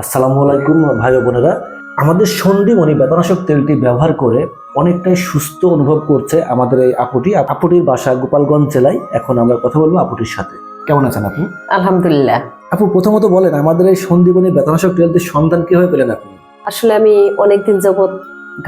আসসালামু আলাইকুম ভাই বোনেরা। আমাদের সন্ধিমণি বেতনাশক তেলটি ব্যবহার করে অনেকটাই সুস্থ অনুভব করছে আমাদের এই আপুটি। আপুটির বাসা গোপালগঞ্জ জেলায়। এখন আমরা কথা বলব আপুটির সাথে। কেমন আছেন আপু? আলহামদুলিল্লাহ। আপু প্রথমত বলেন আমাদের এই সন্ধিমণি বেতনাশক তেলটির সন্ধান কীভাবে পেলেন আপনি? আসলে আমি অনেকদিন যাবৎ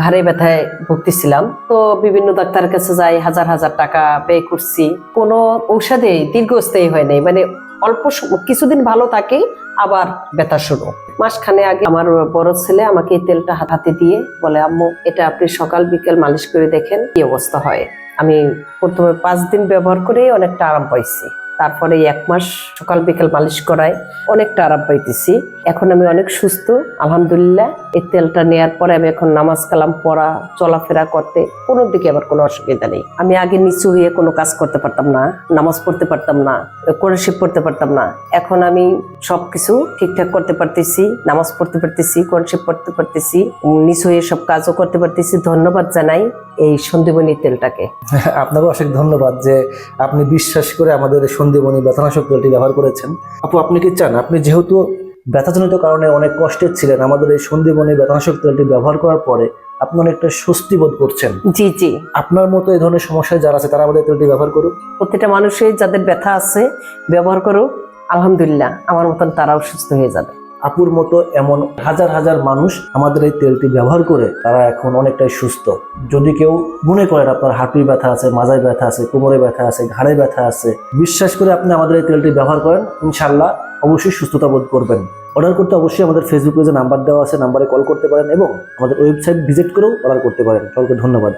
ঘাড়ে ব্যথায় ভুগতেছিলাম। তো বিভিন্ন ডাক্তারের কাছে যাই হাজার হাজার টাকা ব্যয় করছি। কোনো ঔষধে দীর্ঘস্থায়ী হয় নাই। মানে অল্প কিছুদিন ভালো থাকে, আবার ব্যথা শুরু। মাসখানে আগে আমার বড় ছেলে আমাকে এই তেলটা হাতে দিয়ে বলে, আম্মু, এটা আপনি সকাল বিকেল মালিশ করে দেখেন কি অবস্থা হয়। আমি প্রথমে পাঁচ দিন ব্যবহার করেই অনেকটা আরাম পাইছি। তারপরে এক মাস সকাল বিকাল মালিশ করায় অনেকটা আরাম পাইতেছি। এখন আমি অনেক সুস্থ, আলহামদুলিল্লাহ। এই তেলটা নেয়ার পরে আমি এখন নামাজ কালাম পড়া, চলাফেরা করতে কোনো দিকে আবার কোনো অসুবিধা নেই। আমি আগে নিচু হয়ে কোনো কাজ করতে পারতাম না, নামাজ পড়তে পারতাম না কোরআশিপ পড়তে পারতাম না। এখন আমি সবকিছু ঠিকঠাক করতে পারতেছি, নামাজ পড়তে পারতেছি কোরআশিপ পড়তে পারতেছি, নিচু হয়ে সব কাজও করতে পারতেছি। ধন্যবাদ জানাই এই সন্দীপনী তেলটাকে। আপনাকে অনেক ধন্যবাদ যে আপনি বিশ্বাস করে আমাদের এই সন্ধিমণি ব্যথানাশক তেলটি ব্যবহার করেছেন। আপু আপনি কি চান? আপনি যেহেতু ব্যথাজনিত কারণে অনেক কষ্টে ছিলেন আমাদের এই সন্ধিমণি ব্যথানাশক তেলটি ব্যবহার করার পরে আপনি অনেকটা স্বস্তি বোধ করছেন। জি জি। আপনার মতো এই ধরনের সমস্যায় যারা আছে তারা আমাদের তেলটি ব্যবহার করুক। প্রত্যেকটা মানুষের যাদের ব্যথা আছে ব্যবহার করুক। আলহামদুলিল্লাহ আমার মতন তারাও সুস্থ হয়ে যাবে। আপুর মতো এমন হাজার হাজার মানুষ আমাদের এই তেলটি ব্যবহার করে তারা এখন অনেকটাই সুস্থ। যদি কেউ মনে করেন আপনার হাঁটুর ব্যথা আছে, মাজায় ব্যথা আছে, কোমরে ব্যথা আছে, ঘাড়ে ব্যথা আছে, বিশ্বাস করে আপনি আমাদের এই তেলটি ব্যবহার করেন ইনশাল্লাহ অবশ্যই সুস্থতা বোধ করবেন। অর্ডার করতে অবশ্যই আমাদের ফেসবুক পেজে নাম্বার দেওয়া আছে, নাম্বারে কল করতে পারেন এবং আমাদের ওয়েবসাইট ভিজিট করেও অর্ডার করতে পারেন। সকলকে ধন্যবাদ।